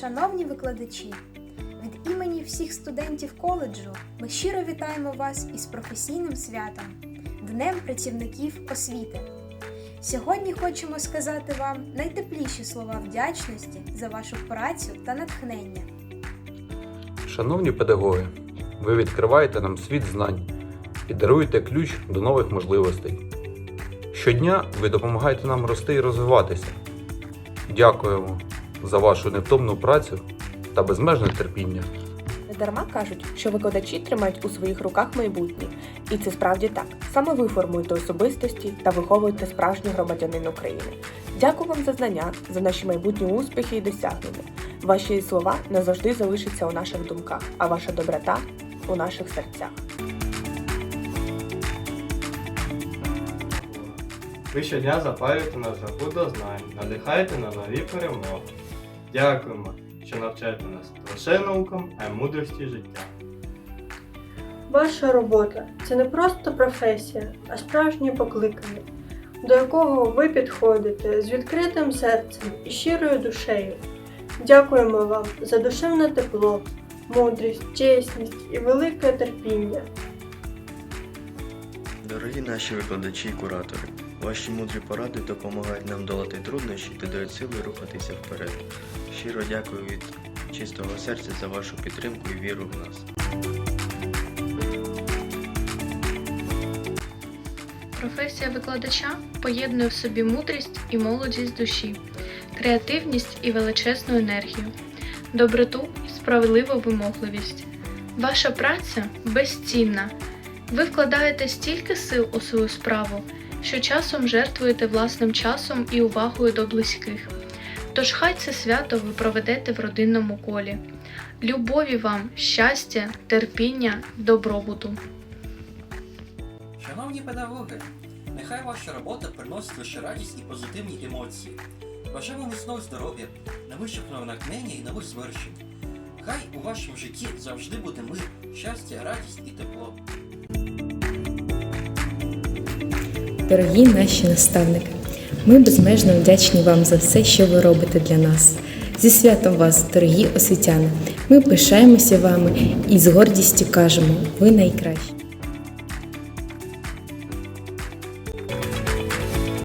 Шановні викладачі, від імені всіх студентів коледжу ми щиро вітаємо вас із професійним святом Днем працівників освіти. Сьогодні хочемо сказати вам найтепліші слова вдячності за вашу працю та натхнення. Шановні педагоги, ви відкриваєте нам світ знань і даруєте ключ до нових можливостей. Щодня ви допомагаєте нам рости і розвиватися. Дякуємо за вашу невтомну працю та безмежне терпіння. Недарма кажуть, що викладачі тримають у своїх руках майбутнє. І це справді так. Саме ви формуєте особистості та виховуєте справжній громадянин України. Дякую вам за знання, за наші майбутні успіхи і досягнення. Ваші слова назавжди залишаться у наших думках, а ваша доброта у наших серцях. Ви щодня запалюєте нас жагу до знань, надихаєте на нові перемоги. Дякуємо, що навчаєте нас не лише наукам, а й мудрості життя. Ваша робота це не просто професія, а справжнє покликання, до якого ви підходите з відкритим серцем і щирою душею. Дякуємо вам за душевне тепло, мудрість, чесність і велике терпіння. Дорогі наші викладачі і куратори, ваші мудрі поради допомагають нам долати труднощі та дають сили рухатися вперед. Щиро дякую від чистого серця за вашу підтримку і віру в нас. Професія викладача поєднує в собі мудрість і молодість душі, креативність і величезну енергію, доброту і справедливу вимогливість. Ваша праця безцінна. Ви вкладаєте стільки сил у свою справу, що часом жертвуєте власним часом і увагою до близьких. Тож хай це свято ви проведете в родинному колі. Любові вам, щастя, терпіння, добробуту. Шановні педагоги, нехай ваша робота приносить лише радість і позитивні емоції. Бажаю вам міцного здоров'я, невичерпного натхнення і нових звершень. Хай у вашому житті завжди буде мир, щастя, радість і тепло. Дорогі наші наставники, ми безмежно вдячні вам за все, що ви робите для нас. Зі святом вас, дорогі освітяни! Ми пишаємося вами і з гордістю кажемо, ви найкращі.